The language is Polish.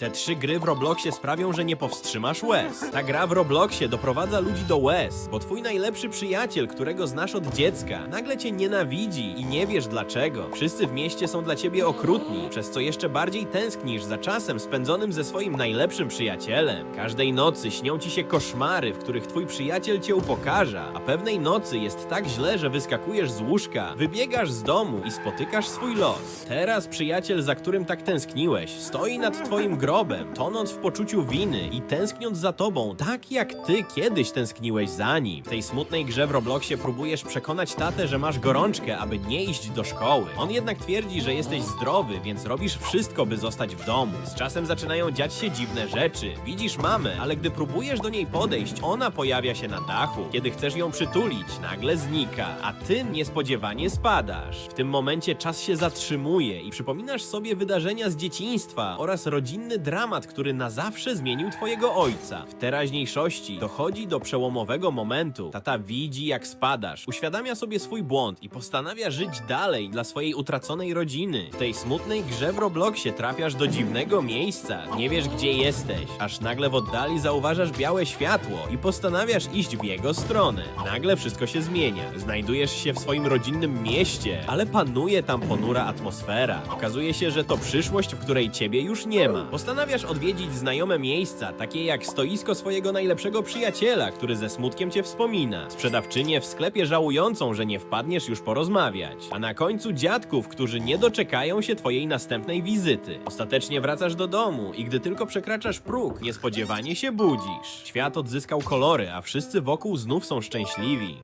Te trzy gry w Robloxie sprawią, że nie powstrzymasz łez. Ta gra w Robloxie doprowadza ludzi do łez, bo twój najlepszy przyjaciel, którego znasz od dziecka, nagle cię nienawidzi i nie wiesz dlaczego. Wszyscy w mieście są dla ciebie okrutni, przez co jeszcze bardziej tęsknisz za czasem spędzonym ze swoim najlepszym przyjacielem. Każdej nocy śnią ci się koszmary, w których twój przyjaciel cię upokarza, a pewnej nocy jest tak źle, że wyskakujesz z łóżka, wybiegasz z domu i spotykasz swój los. Teraz przyjaciel, za którym tak tęskniłeś, stoi nad twoim grobem, tonąc w poczuciu winy i tęskniąc za tobą, tak jak ty kiedyś tęskniłeś za nim. W tej smutnej grze w Robloxie próbujesz przekonać tatę, że masz gorączkę, aby nie iść do szkoły. On jednak twierdzi, że jesteś zdrowy, więc robisz wszystko, by zostać w domu. Z czasem zaczynają dziać się dziwne rzeczy. Widzisz mamę, ale gdy próbujesz do niej podejść, ona pojawia się na dachu. Kiedy chcesz ją przytulić, nagle znika, a ty niespodziewanie spadasz. W tym momencie czas się zatrzymuje i przypominasz sobie wydarzenia z dzieciństwa oraz rodzinny dramat, który na zawsze zmienił twojego ojca. W teraźniejszości dochodzi do przełomowego momentu. Tata widzi, jak spadasz, uświadamia sobie swój błąd i postanawia żyć dalej dla swojej utraconej rodziny. W tej smutnej grze w Robloxie trafiasz do dziwnego miejsca. Nie wiesz, gdzie jesteś, aż nagle w oddali zauważasz białe światło i postanawiasz iść w jego stronę. Nagle wszystko się zmienia. Znajdujesz się w swoim rodzinnym mieście, ale panuje tam ponura atmosfera. Okazuje się, że to przyszłość, w której ciebie już nie ma. Postanawiasz odwiedzić znajome miejsca, takie jak stoisko swojego najlepszego przyjaciela, który ze smutkiem cię wspomina. Sprzedawczynię w sklepie żałującą, że nie wpadniesz już porozmawiać. A na końcu dziadków, którzy nie doczekają się twojej następnej wizyty. Ostatecznie wracasz do domu i gdy tylko przekraczasz próg, niespodziewanie się budzisz. Świat odzyskał kolory, a wszyscy wokół znów są szczęśliwi.